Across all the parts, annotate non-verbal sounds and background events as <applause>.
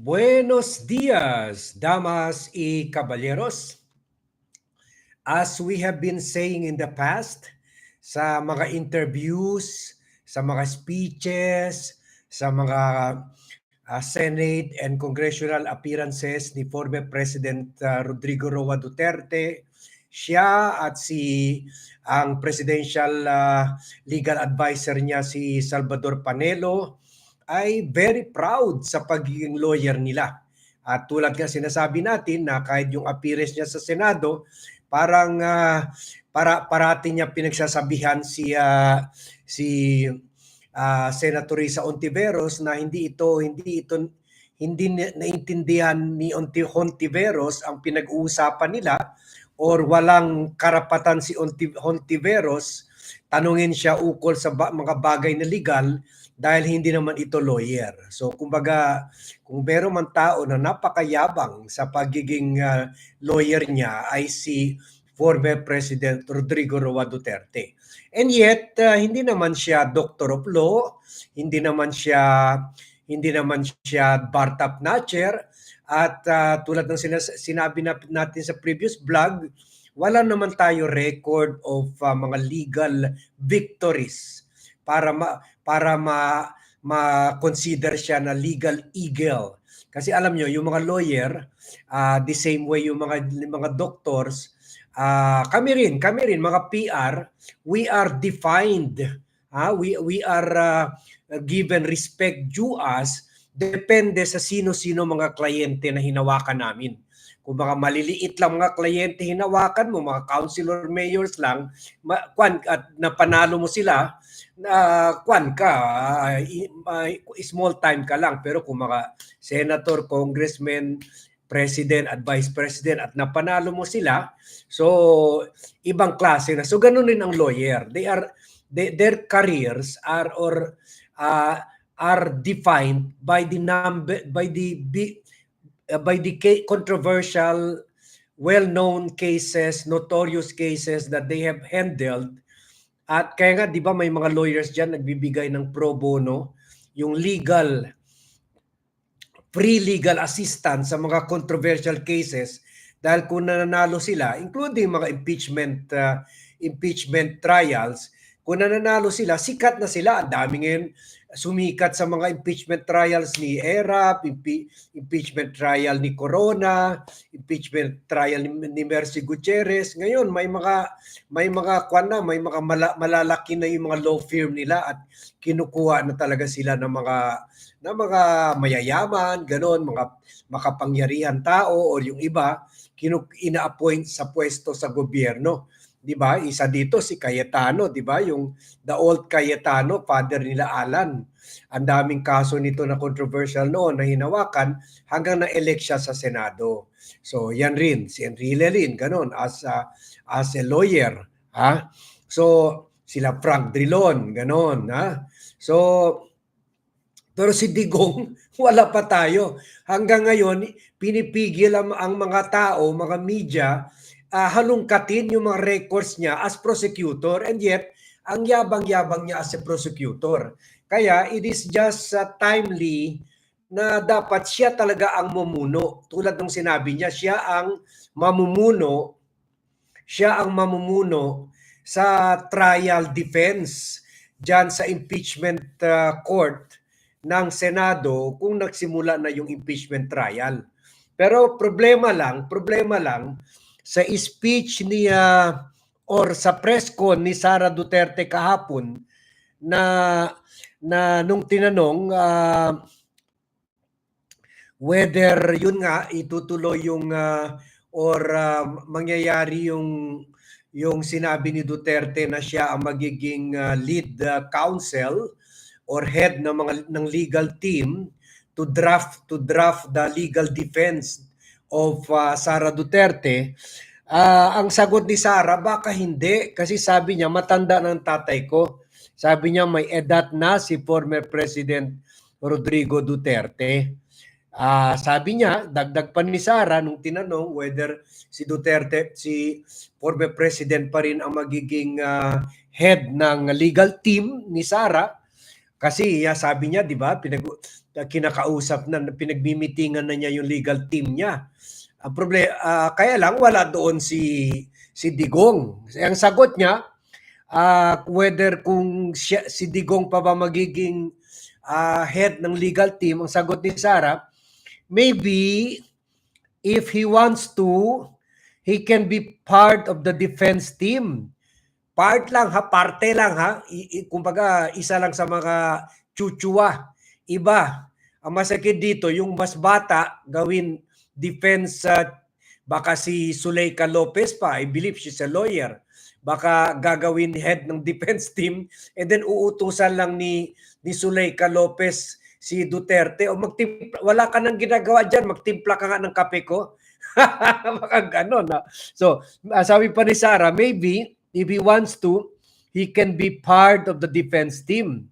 Buenos dias, damas y caballeros. As we have been saying in the past, sa mga interviews, sa mga speeches, sa mga uh, Senate and congressional appearances ni former President uh, Rodrigo Roa Duterte, siya at si ang presidential uh, legal advisor niya si Salvador Panelo ay very proud sa pagiging lawyer nila. At tulad nga sinasabi natin na kahit yung appearance niya sa Senado, parang uh, para parati niya pinagsasabihan si uh, si uh, Senator Risa Ontiveros na hindi ito hindi ito hindi naintindihan ni Hontiveros ang pinag-uusapan nila or walang karapatan si Hontiveros tanungin siya ukol sa ba- mga bagay na legal dahil hindi naman ito lawyer. So kumbaga, kung meron man tao na napakayabang sa pagiging uh, lawyer niya ay si former President Rodrigo Roa Duterte. And yet, uh, hindi naman siya doctor of law, hindi naman siya hindi naman siya bar top notcher at uh, tulad ng sinas- sinabi na natin sa previous vlog, wala naman tayo record of uh, mga legal victories para ma, para ma ma-consider siya na legal eagle. Kasi alam nyo, yung mga lawyer, uh, the same way yung mga mga doctors, uh, kami rin, kami rin mga PR, we are defined. Uh, we we are uh, given respect due us depende sa sino-sino mga kliyente na hinawakan namin. Kung mga maliliit lang mga kliyente hinawakan mo, mga councilor mayors lang, ma, kwan, at napanalo mo sila, na uh, kwan ka, uh, small time ka lang. Pero kung mga senator, congressman, president at vice president at napanalo mo sila, so ibang klase na. So ganun rin ang lawyer. They are they, their careers are or uh, are defined by the number by the uh, by the controversial well-known cases, notorious cases that they have handled. At kaya nga, di ba may mga lawyers dyan nagbibigay ng pro bono, yung legal, free legal assistance sa mga controversial cases dahil kung nananalo sila, including mga impeachment uh, impeachment trials, kung nananalo sila, sikat na sila. Ang dami ngayon sumikat sa mga impeachment trials ni ERAP, impe- impeachment trial ni Corona, impeachment trial ni, ni Mercy Gutierrez. Ngayon may mga may mga kwan na, may mga mala, malalaki na yung mga law firm nila at kinukuha na talaga sila ng mga ng mga mayayaman, ganon, mga makapangyarihan tao o yung iba kinu ina-appoint sa pwesto sa gobyerno. 'Di ba? Isa dito si Cayetano, 'di ba? Yung the old Cayetano, father nila Alan. Ang daming kaso nito na controversial noon na hinawakan hanggang na-elect siya sa Senado. So, yan rin si Enrile rin ganun as a, as a lawyer, ha? So, sila Frank Drilon, ganun, ha? So, pero si Digong, <laughs> wala pa tayo. Hanggang ngayon, pinipigil ang, ang mga tao, mga media, uh, halungkatin yung mga records niya as prosecutor and yet ang yabang-yabang niya as a prosecutor. Kaya it is just uh, timely na dapat siya talaga ang mumuno. Tulad ng sinabi niya, siya ang mamumuno, siya ang mamumuno sa trial defense diyan sa impeachment uh, court ng Senado kung nagsimula na yung impeachment trial. Pero problema lang, problema lang, sa speech niya or sa press ni Sara Duterte kahapon na na nung tinanong uh, whether yun nga itutuloy yung uh, or uh, mangyayari yung yung sinabi ni Duterte na siya ang magiging uh, lead uh, counsel or head ng mga ng legal team to draft to draft the legal defense of uh, Sara Duterte, uh, ang sagot ni Sara, baka hindi. Kasi sabi niya, matanda ng tatay ko. Sabi niya, may edad na si former President Rodrigo Duterte. Uh, sabi niya, dagdag pa ni Sara nung tinanong whether si Duterte, si former president pa rin ang magiging uh, head ng legal team ni Sara. Kasi ya sabi niya, 'di ba, pinag kinakausap na pinagmimitingan na niya yung legal team niya. Ang problema kaya lang wala doon si si Digong. Ang sagot niya, ah, whether kung siya, si Digong pa ba magiging ah, head ng legal team, ang sagot ni Sara, maybe if he wants to, he can be part of the defense team. Part lang ha, parte lang ha. I, i- kumbaga, isa lang sa mga chuchua. Iba. Ang masakit dito, yung mas bata, gawin defense sa baka si Suleika Lopez pa, I believe she's a lawyer. Baka gagawin head ng <laughs> defense team and then uutusan lang ni ni Suleika Lopez si Duterte o magtimpla, wala ka nang ginagawa diyan, magtimpla ka nga ng kape ko. <laughs> Baka ganon. ah. So, ah, sabi pa ni Sara, maybe if he wants to, he can be part of the defense team.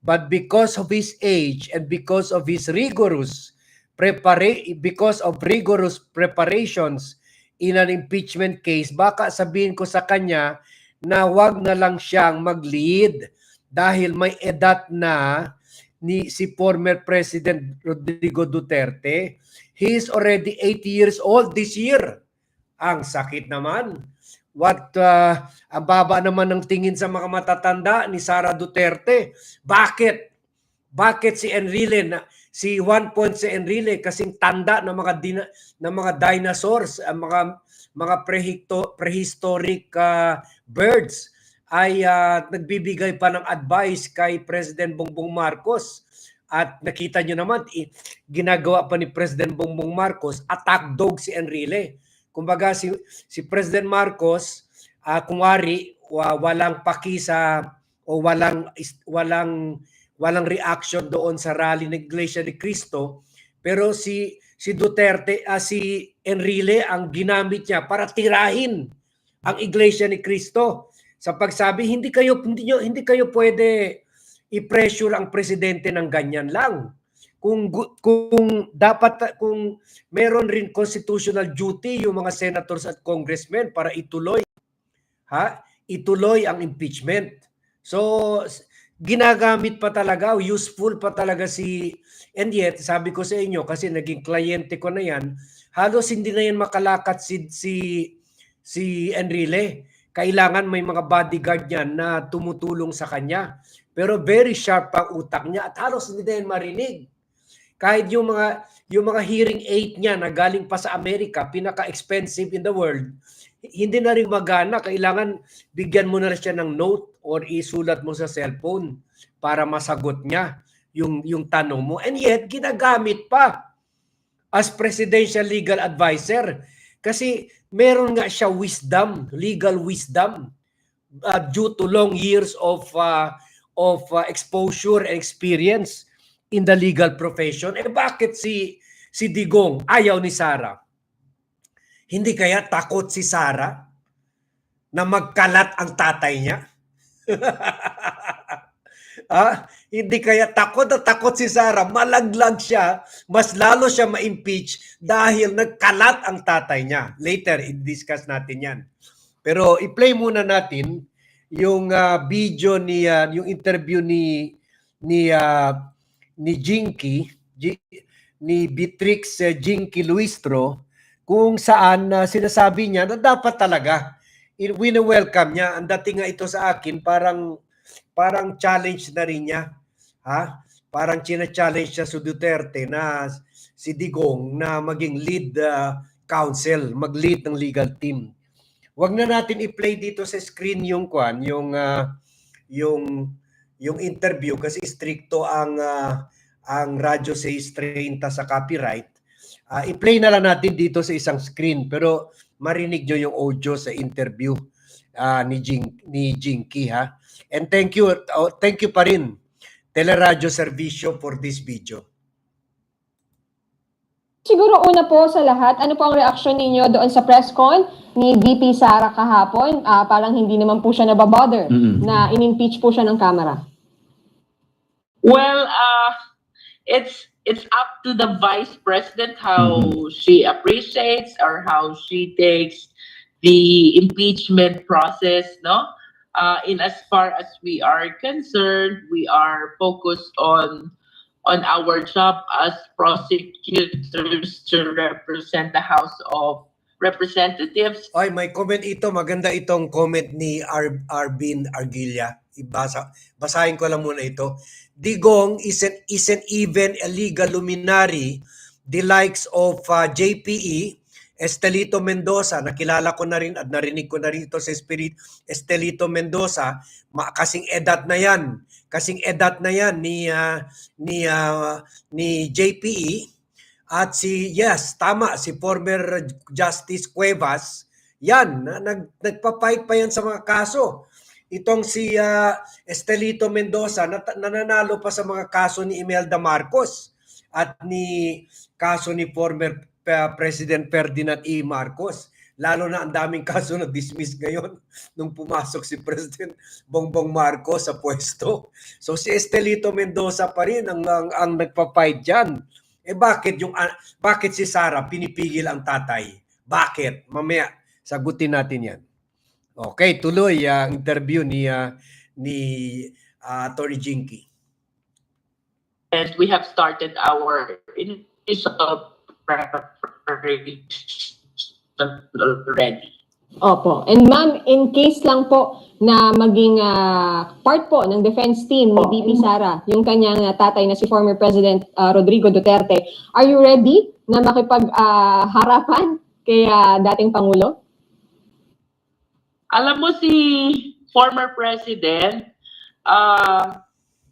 But because of his age and because of his rigorous prepara- because of rigorous preparations in an impeachment case, baka sabihin ko sa kanya na wag na lang siyang mag-lead dahil may edad na ni si former President Rodrigo Duterte. He is already 80 years old this year. Ang sakit naman. What uh, ang baba naman ng tingin sa mga matatanda ni Sara Duterte. Bakit? Bakit si Enrile na si Juan Ponce Enrile kasing tanda ng mga dina, ng mga dinosaurs, ang mga mga prehito, prehistoric uh, birds ay uh, nagbibigay pa ng advice kay President Bongbong Marcos. At nakita nyo naman, ginagawa pa ni President Bongbong Marcos, attack dog si Enrile. Kumbaga si si President Marcos, uh, kumari wa, walang paki sa o walang walang walang reaction doon sa rally ng Iglesia ni Cristo, pero si si Duterte ah, si Enrile ang ginamit niya para tirahin ang Iglesia ni Cristo sa pagsabi hindi kayo hindi nyo, hindi kayo pwede i-pressure ang presidente ng ganyan lang. Kung kung dapat kung meron rin constitutional duty yung mga senators at congressmen para ituloy ha ituloy ang impeachment. So ginagamit pa talaga, useful pa talaga si and yet sabi ko sa inyo kasi naging kliyente ko na yan, halos hindi na yan makalakat si si si Enrile. Kailangan may mga bodyguard niyan na tumutulong sa kanya. Pero very sharp ang utak niya at halos hindi na yan marinig. Kahit yung mga yung mga hearing aid niya na galing pa sa Amerika, pinaka-expensive in the world, hindi na rin magana. Kailangan bigyan mo na siya ng note or isulat mo sa cellphone para masagot niya yung, yung tanong mo. And yet, ginagamit pa as presidential legal advisor. Kasi meron nga siya wisdom, legal wisdom uh, due to long years of uh, of uh, exposure and experience in the legal profession. Eh bakit si si Digong ayaw ni Sara? Hindi kaya takot si Sara na magkalat ang tatay niya? <laughs> ah, hindi kaya takot na takot si Sara, malaglag siya, mas lalo siya ma-impeach dahil nagkalat ang tatay niya. Later, i-discuss natin yan. Pero i-play muna natin yung ah, video ni ah, yung interview ni ni ah, ni Jinky Ji- ni Beatrix eh, Jinky Luistro kung saan ah, sinasabi niya na dapat talaga in wini-welcome niya. Ang dating nga ito sa akin parang parang challenge na rin niya ha? Parang china-challenge siya sa Duterte na si Digong na maging lead ah, counsel mag-lead ng legal team. Wag na natin i-play dito sa screen yung kwan, yung ah, yung yung interview kasi stricto ang ah, ang Radyo 630 sa copyright. Ah, i-play na lang natin dito sa isang screen pero marinig nyo yung audio sa interview ah, ni Jing ni Jinky ha. And thank you oh, thank you pa rin Teleradyo Servicio for this video. Siguro una po sa lahat, ano po ang reaksyon ninyo doon sa press con ni VP Sara kahapon? Ah, parang hindi naman po siya nababother Mm-mm. na in-impeach po siya ng Kamara. Well, uh, it's it's up to the vice president how she appreciates or how she takes the impeachment process, no? uh, in as far as we are concerned, we are focused on on our job as prosecutors to represent the House of Representatives. Ay, may comment ito. Maganda itong comment ni Ar Arbin Argilla. Ibasa, basahin ko lang muna ito. Digong isn't, isn't even a legal luminary. The likes of uh, JPE, Estelito Mendoza, nakilala ko na rin at narinig ko na rin ito sa Spirit, Estelito Mendoza, ma- kasing edad na yan, kasing edad na yan ni, uh, ni, uh, ni JPE, at si, yes, tama, si former Justice Cuevas, yan, na, nag, nagpapight pa yan sa mga kaso. Itong si ah, Estelito Mendoza, nat- nananalo pa sa mga kaso ni Imelda Marcos at ni kaso ni former President Ferdinand E. Marcos. Lalo na ang daming <laughs> kaso na dismiss ngayon nung pumasok si President Bongbong Marcos sa pwesto. So si Estelito Mendoza pa rin ang, ang, ang nagpapight dyan. Eh bakit yung ah, bakit si Sara pinipigil ang tatay? Bakit? Mamaya sagutin natin 'yan. Okay, tuloy ang interview ni ah, ni ah, Attorney Jinky. And we have started our initial preparation already. Opo. And ma'am, in case lang po na maging ah, part po ng defense team ni VP Sara, yung kanyang ah, tatay na si former President ah, Rodrigo Duterte, are you ready na makipag-harapan kay ah, dating Pangulo? Alam mo si former president, uh,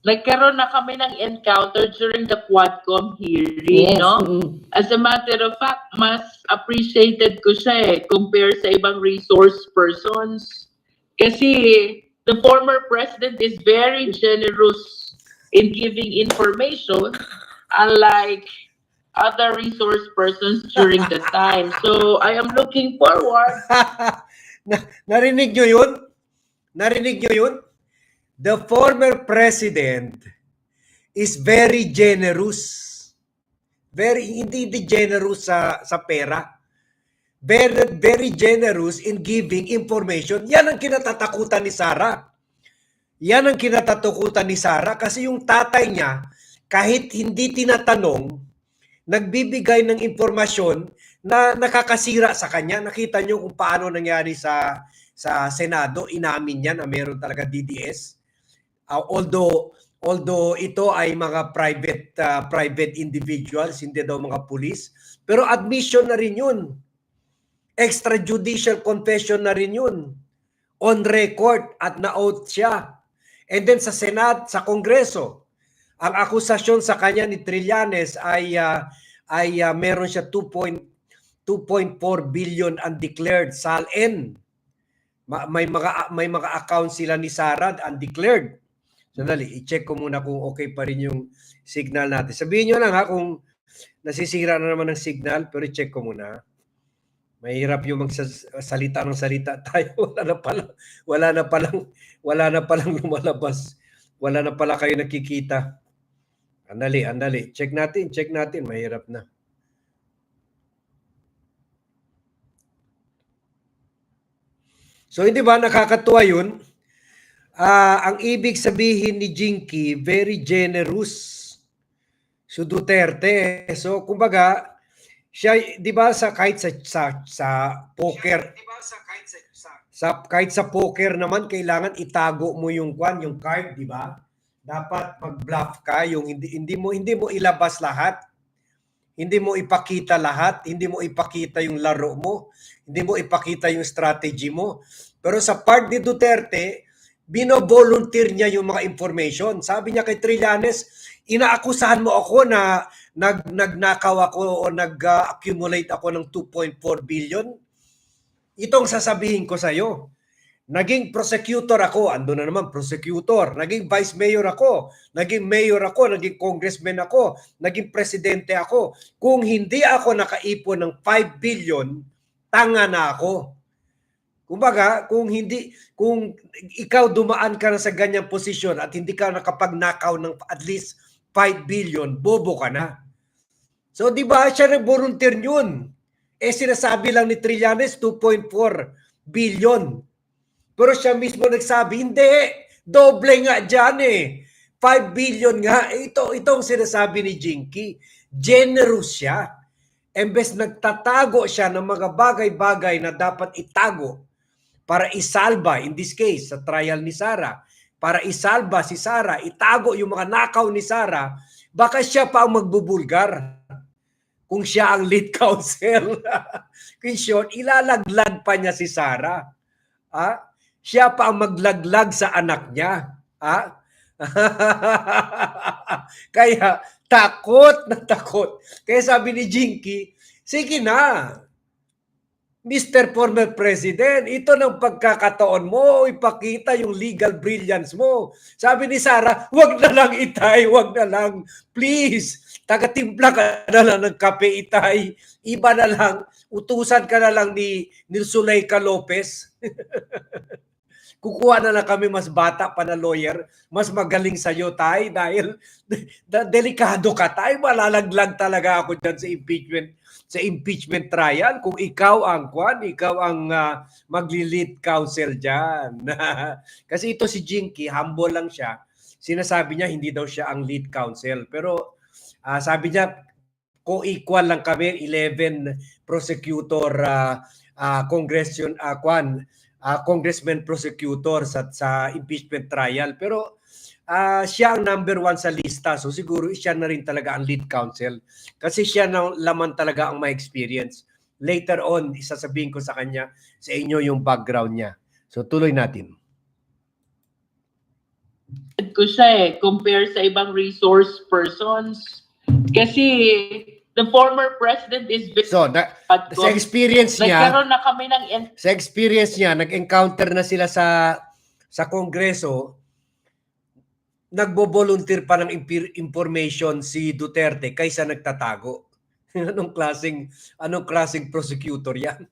nagkaroon na kami ng encounter during the Quadcom hearing, no? mm. As a matter of fact, mas appreciated ko siya eh, compare sa ibang resource persons. Kasi the former president is very generous in giving information, unlike other resource persons during the time. So I am looking forward <laughs> Na- narinig nyo yun? Narinig nyo yun? The former president is very generous. Very, hindi di generous sa, sa pera. Very, very generous in giving information. Yan ang kinatatakutan ni Sarah. Yan ang kinatatakutan ni Sarah kasi yung tatay niya, kahit hindi tinatanong, nagbibigay ng impormasyon na nakakasira sa kanya. Nakita nyo kung paano nangyari sa sa Senado, inamin niya na meron talaga DDS. Uh, although although ito ay mga private uh, private individuals, hindi daw mga pulis, pero admission na rin 'yun. Extrajudicial confession na rin 'yun. On record at na-oath siya. And then sa Senate, sa Kongreso, ang akusasyon sa kanya ni Trillanes ay ah, ay ah, meron siya 2. 2.4 billion undeclared SALN. Ma- May mga may mga account sila ni Sarad undeclared. Sandali, i-check ko muna kung okay pa rin yung signal natin. Sabihin nyo lang ha kung nasisira na naman ang signal, pero i-check ko muna. Mahirap yung magsalita ng salita <laughs> tayo. Wala na pala, wala na palang, wala na palang lumalabas. Wala na pala kayo nakikita. Andali, andali. Check natin, check natin. Mahirap na. So hindi ba nakakatuwa yun? Ah, ang ibig sabihin ni Jinky, very generous. So Duterte. So kumbaga, siya 'di ba sa kahit sa sa, sa poker, sa kahit sa poker naman kailangan itago mo yung kwan, yung card, 'di ba? Dapat mag-bluff ka, yung hindi hindi mo hindi mo ilabas lahat. Hindi mo ipakita lahat, hindi mo ipakita yung laro mo, hindi mo ipakita yung strategy mo. Pero sa part ni Duterte, bino-volunteer niya yung mga information. Sabi niya kay Trillanes, inaakusahan mo ako na nag nagnakaw ako o nag-accumulate ako ng 2.4 billion. Itong sasabihin ko sa iyo. Naging prosecutor ako, ando na naman prosecutor. Naging vice mayor ako, naging mayor ako, naging congressman ako, naging presidente ako. Kung hindi ako nakaipon ng 5 billion, tanga na ako. Kumbaga, kung hindi kung ikaw dumaan ka na sa ganyang posisyon at hindi ka nakapagnakaw ng at least 5 billion, bobo ka na. So, di ba siya nag-volunteer yun? Eh, sinasabi lang ni Trillanes, 2.4 billion. Pero siya mismo nagsabi, hindi, doble nga dyan eh. 5 billion nga. Eh, Ito, itong sinasabi ni Jinky, generous siya. Embes nagtatago siya ng mga bagay-bagay na dapat itago para isalba, in this case, sa trial ni Sarah, para isalba si Sarah, itago yung mga nakaw ni Sarah, baka siya pa ang magbubulgar kung siya ang lead <laughs> counsel. In short, ilalaglag pa niya si Sarah. Ah? Siya pa ang maglaglag sa anak niya. Ah? <laughs> Kaya takot na takot. Kaya sabi ni Jinky, sige na, Mr. Former President, ito ng pagkakataon mo, ipakita yung legal brilliance mo. Sabi ni Sarah, wag na lang itay, wag na lang. Please, tagatimpla ka na lang ng kape itay. Iba na lang, utusan ka na lang ni, ni Zuleika Lopez. <laughs> Kukuha na lang kami mas bata pa na lawyer, mas magaling sa'yo tay dahil <laughs> da- delikado ka tay, malalaglag talaga ako dyan sa impeachment sa impeachment trial kung ikaw ang kwan, ikaw ang uh, magli-lead counsel diyan. <laughs> Kasi ito si Jinky, humble lang siya. Sinasabi niya hindi daw siya ang lead counsel, pero ah, sabi niya co-equal lang kami 11 prosecutor uh, uh, congression uh, kwan ah, congressman prosecutor sa sa impeachment trial. Pero ah, siya ang number one sa lista. So siguro siya na rin talaga ang lead counsel. Kasi siya na laman talaga ang may experience. Later on isasabihin ko sa kanya sa inyo yung background niya. So tuloy natin. Ko siya eh, compare sa ibang resource persons. Kasi the former president is very so na, bad sa experience niya Nagkaroon na kami ng en- sa experience niya, nag-encounter na sila sa sa kongreso, nagbo-volunteer pa ng information si Duterte kaysa nagtatago. <laughs> anong klaseng anong klaseng prosecutor 'yan?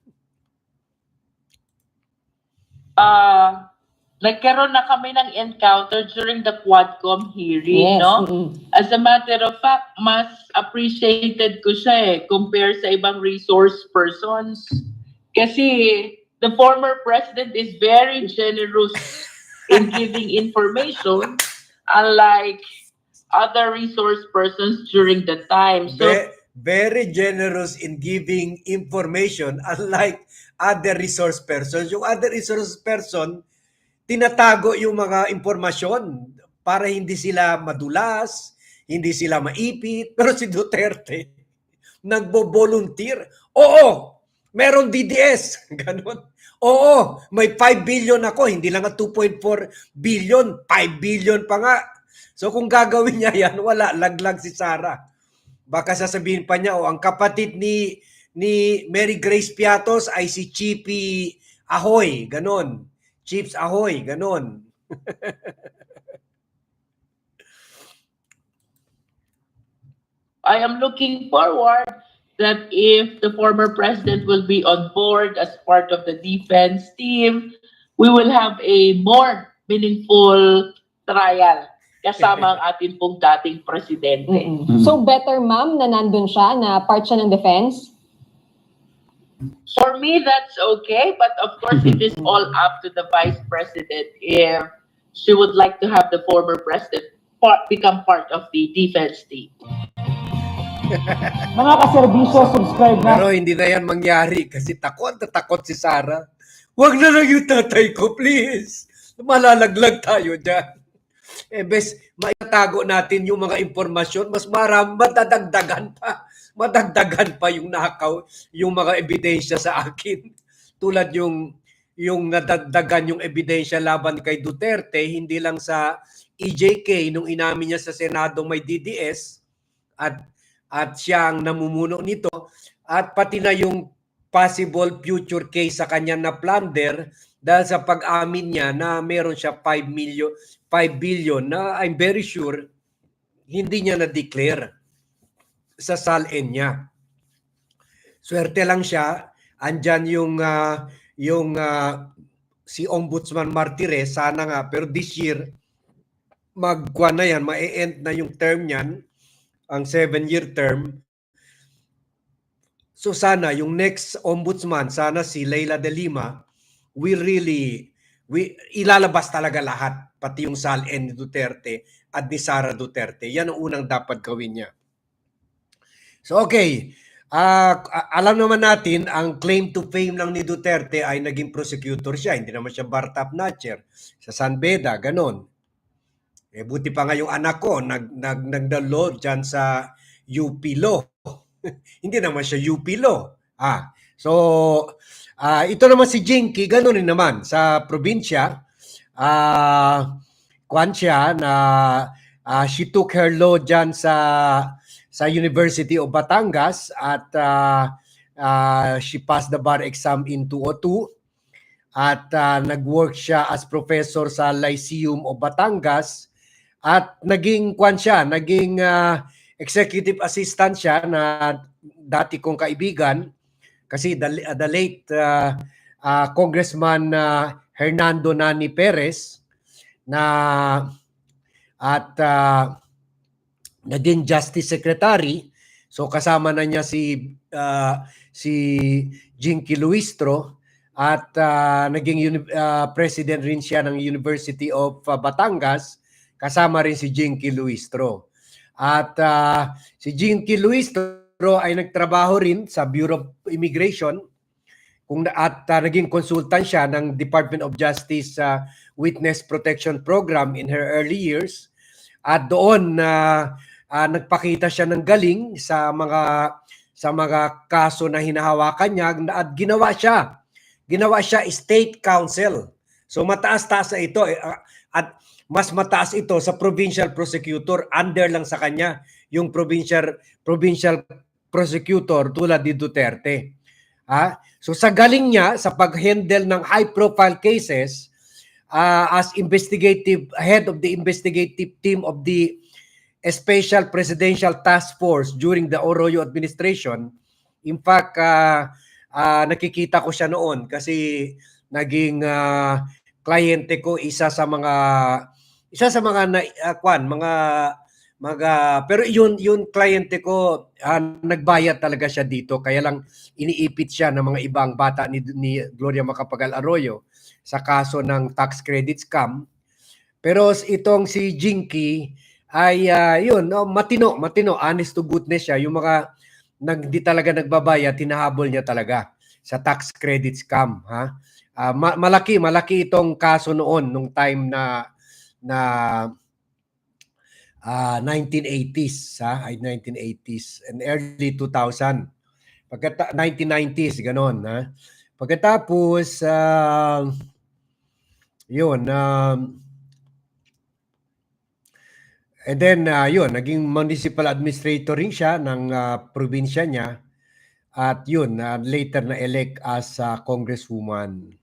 ah nagkaroon na kami ng encounter during the Quadcom hearing, Yes. no? As a matter of fact, mas appreciated ko siya eh, compare sa ibang resource persons. Kasi the former president is very generous <laughs> in giving information, unlike other resource persons during the time. So, Ve- very generous in giving information unlike other resource persons. Yung other resource person, tinatago yung mga impormasyon para hindi sila madulas, hindi sila maipit. Pero si Duterte, <laughs> nagbo-volunteer. Oo, meron DDS. <laughs> Ganon. Oo, may 5 billion ako. Hindi lang nga 2.4 billion, 5 billion pa nga. So kung gagawin niya yan, wala, laglag si Sarah. Baka sasabihin pa niya, oh, ang kapatid ni ni Mary Grace Piatos ay si Chippy Ahoy, ganon. Chips Ahoy, ganon. I am looking forward that if the former president will be on board as part of the defense team, we will have a more meaningful trial kasama ang ating pong dating presidente. Mm-mm. So better ma'am na nandun siya, na part siya ng defense? For me, that's okay, but of course, it <laughs> is all up to the vice president if she would like to have the former president part, become part of the defense team. Mga kaserbisyo, subscribe na Pero hindi na yan mangyari kasi takot na takot si Sarah. Huwag na lang yung tatay ko, please. Malalaglag tayo dyan. Eh, bes, maitatago natin yung mga impormasyon, mas maram, madadagdagan pa. Madagdagan pa yung nakaw, yung mga ebidensya sa akin. <laughs> Tulad yung yung nadagdagan yung ebidensya laban kay Duterte, hindi lang sa EJK nung inamin niya sa Senado may DDS at at siya ang namumuno nito at pati na yung possible future case sa kanya na plunder dahil sa pag-amin niya na meron siya 5 million 5 billion na I'm very sure hindi niya na-declare sa SALN niya. Swerte lang siya, andyan yung ah, yung ah, si Ombudsman Martires sana nga pero this year magkuha na yan, ma-end na yung term niyan, ang seven-year term. So sana yung next ombudsman, sana si Leila de Lima, will really we, ilalabas talaga lahat, pati yung SALN ni Duterte at ni Sara Duterte. Yan ang unang dapat gawin niya. So okay, a- alam naman natin ang claim to fame lang ni Duterte ay naging prosecutor siya. Hindi naman siya bar top notcher sa San Beda, ganon. Eh, buti pa nga yung anak ko, nag, nag, nagdalo dyan sa UP Law. <laughs> Hindi naman siya UP Law. Ah, so, ah, ito naman si Jinky, ganon rin naman. Sa probinsya, ah, kwan siya na ah, she took her law dyan sa sa University of Batangas at ah, ah, she passed the bar exam in 202 at ah, nag-work siya as professor sa Lyceum of Batangas. At naging kwan siya, naging ah, executive assistant siya na dati kong kaibigan. Kasi the, the late ah, ah, Congressman ah, Hernando Nani Perez na at ah, naging Justice Secretary. So kasama na niya si ah, si Jinky Luistro at ah, naging ah, president rin siya ng University of ah, Batangas kasama rin si Jinky Luistro. At ah, si Jinky Luistro ay nagtrabaho rin sa Bureau of Immigration kung na- at ah, naging consultant siya ng Department of Justice sa Witness Protection Program in her early years. At doon na ah, nagpakita siya ng galing sa mga sa mga kaso na hinahawakan niya at ginawa siya. Ginawa siya state counsel. So mataas-taas na ito eh, ah, at mas mataas ito sa provincial prosecutor under lang sa kanya yung provincial provincial prosecutor tulad ni Duterte. Ha? So sa galing niya sa pag-handle ng high profile cases ah, as investigative head of the investigative team of the Special Presidential Task Force during the Oroyo administration. In fact, ah, ah, nakikita ko siya noon kasi naging ah, kliyente ko isa sa mga isa sa mga na, ah, kwan, mga mga pero yun yun kliyente ko ah, nagbayad talaga siya dito kaya lang iniipit siya ng mga ibang bata ni, ni Gloria Macapagal Arroyo sa kaso ng tax credit scam. Pero itong si Jinky ay ah, yun, no, matino, matino, honest to goodness siya. Yung mga nag, di talaga nagbabayad, tinahabol niya talaga sa tax credit scam. Ha? Ah, ma- malaki, malaki itong kaso noon, nung time na na ah, 1980s, ha? ay 1980s and early 2000. Pagkata 1990s, ganon. Ha? Pagkatapos, ah, yun, um, And then, uh, yun, naging municipal administrator rin siya ng uh, probinsya niya. At yun, uh, later na elect as uh, congresswoman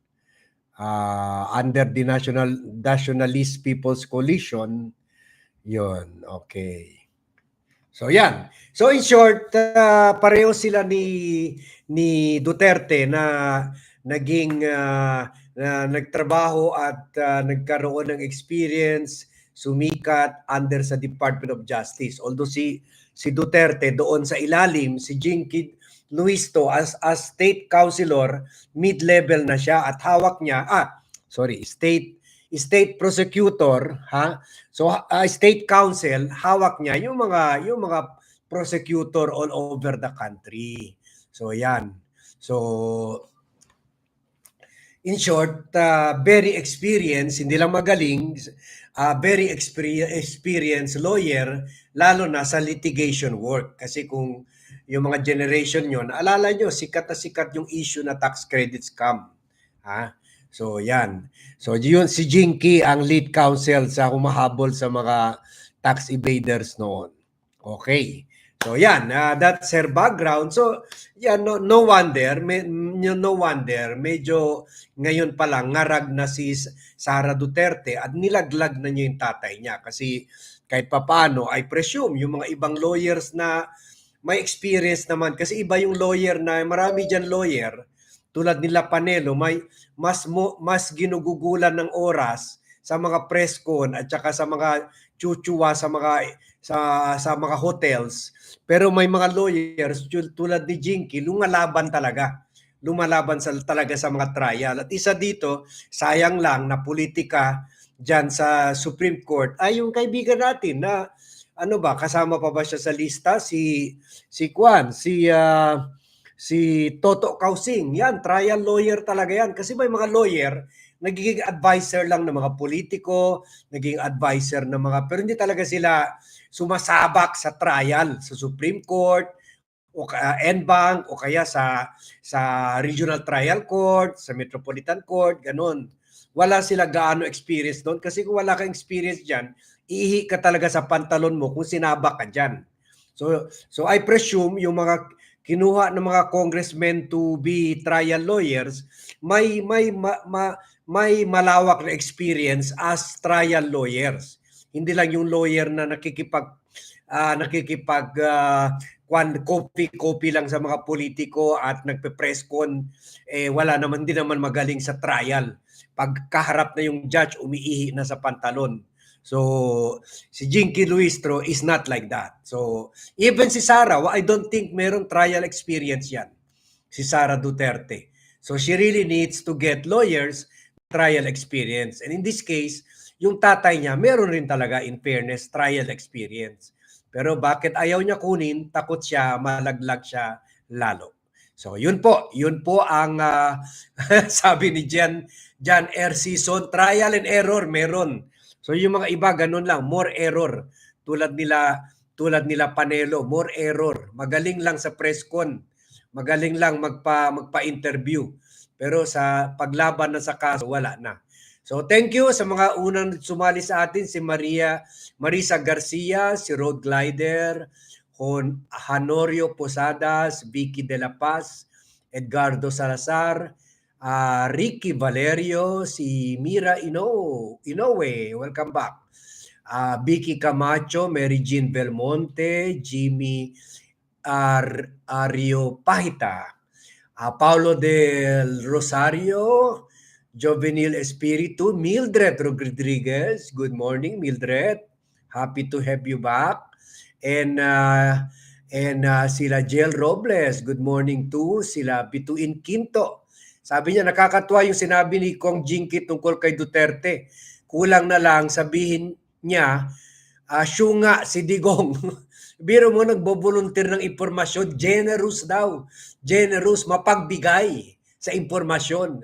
uh, under the National Nationalist People's Coalition. Yun, okay. So yan. So in short, uh, pareho sila ni ni Duterte na naging uh, na nagtrabaho at uh, nagkaroon ng experience sumikat under sa Department of Justice. Although si si Duterte doon sa ilalim, si Jinky Luisto as as state councilor, mid-level na siya at hawak niya ah sorry, state state prosecutor, ha? So uh, state council, hawak niya yung mga yung mga prosecutor all over the country. So yan. So in short, uh, very experienced, hindi lang magaling, uh, very exper- experienced lawyer, lalo na sa litigation work. Kasi kung yung mga generation nyo, naalala nyo, sikat na sikat yung issue na tax credit scam. Ha? So, yan. So, yun, si Jinky ang lead counsel sa humahabol sa mga tax evaders noon. Okay. So, yan. Uh, that's her background. So, yan, no, no wonder, may, no wonder, medyo ngayon pa lang ngarag na si Sara Duterte at nilaglag na niya yung tatay niya kasi kahit papano I presume yung mga ibang lawyers na may experience naman kasi iba yung lawyer na marami diyan lawyer tulad nila Panelo may mas mo, mas ginugugulan ng oras sa mga press con at saka sa mga chuchuwa sa mga sa sa mga hotels. Pero may mga lawyers tulad ni Jinky lumalaban talaga. Lumalaban sa talaga sa mga trial. At isa dito, sayang lang na politika diyan sa Supreme Court. Ay yung kaibigan natin na ano ba kasama pa ba siya sa lista? Si si Kwan, si ah, si Toto Kausing. Yan, trial lawyer talaga yan. Kasi may mga lawyer nagiging advisor lang ng mga politiko, naging advisor ng mga pero hindi talaga sila sumasabak sa trial sa Supreme Court o ka- NBank o kaya sa sa Regional Trial Court, sa Metropolitan Court, ganun. Wala sila gaano experience doon kasi kung wala kang experience diyan, ihi ka talaga sa pantalon mo kung sinabak ka diyan. So so I presume yung mga kinuha ng mga congressmen to be trial lawyers may may ma, ma- may malawak na experience as trial lawyers. Hindi lang yung lawyer na nakikipag ah, nakikipag kwan copy-copy lang sa mga politiko at nagpe-press con eh wala naman din naman magaling sa trial. Pagkaharap na yung judge umiihi na sa pantalon. So si Jinky Luistro is not like that. So even si Sara, wa- I don't think merong trial experience yan. Si Sara Duterte. So she really needs to get lawyers trial experience. And in this case, yung tatay niya meron rin talaga in fairness trial experience. Pero bakit ayaw niya kunin? Takot siya, malaglag siya lalo. So yun po, yun po ang ah, <laughs> sabi ni Jan Jan R. Season, trial and error meron. So yung mga iba ganun lang, more error. Tulad nila tulad nila Panelo, more error. Magaling lang sa press con. Magaling lang magpa magpa-interview. Pero sa paglaban na sa kaso wala na. So thank you sa mga unang sumali sa atin si Maria Marisa Garcia, si Road Glider, Hon Hanorio Posadas, Vicky De La Paz, Edgardo Salazar, ah, Ricky Valerio, si Mira Ino, Inoue, welcome back. Ah, Vicky Camacho, Mary Jean Belmonte, Jimmy Ar Ario Pahita, ah, Paulo del Rosario, Jovenil Espiritu, Mildred Rodriguez. Good morning, Mildred. Happy to have you back. And uh, and uh, sila Jel Robles, good morning to sila Bituin Quinto. Sabi niya nakakatuwa yung sinabi ni Kong Jinky tungkol kay Duterte. Kulang na lang sabihin niya uh, syunga si Digong. <laughs> Biro mo nagbo-volunteer ng impormasyon, generous daw. Generous, mapagbigay sa impormasyon.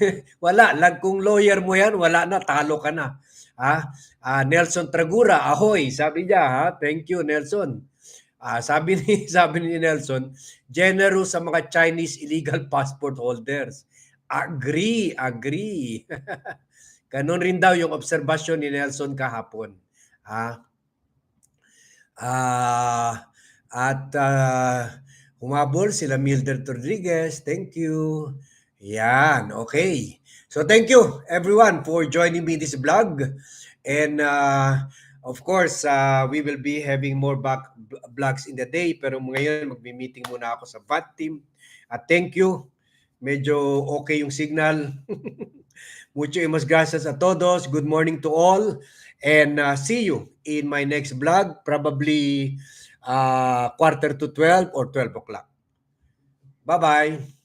<laughs> wala, lang kung lawyer mo yan, wala na, talo ka na. Ha? Ah, Nelson Tragura, ahoy, sabi niya, ha? Thank you, Nelson. Ah, sabi <laughs> ni sabi ni Nelson, generous sa mga Chinese illegal passport holders. Agree, agree. <laughs> Ganon rin daw yung obserbasyon ni Nelson kahapon. Ha? Ah, at ah, humabol sila Mildred Rodriguez. Thank you. Yan, okay. So thank you everyone for joining me this vlog. And uh, of course, uh, we will be having more back vlogs in the day. Pero ngayon, magmi-meeting muna ako sa VAT team. At thank you. Medyo okay yung signal. <laughs> Mucho imas gracias a todos. Good morning to all. And uh, see you in my next vlog, probably uh, quarter to 12 or 12 o'clock. Bye-bye.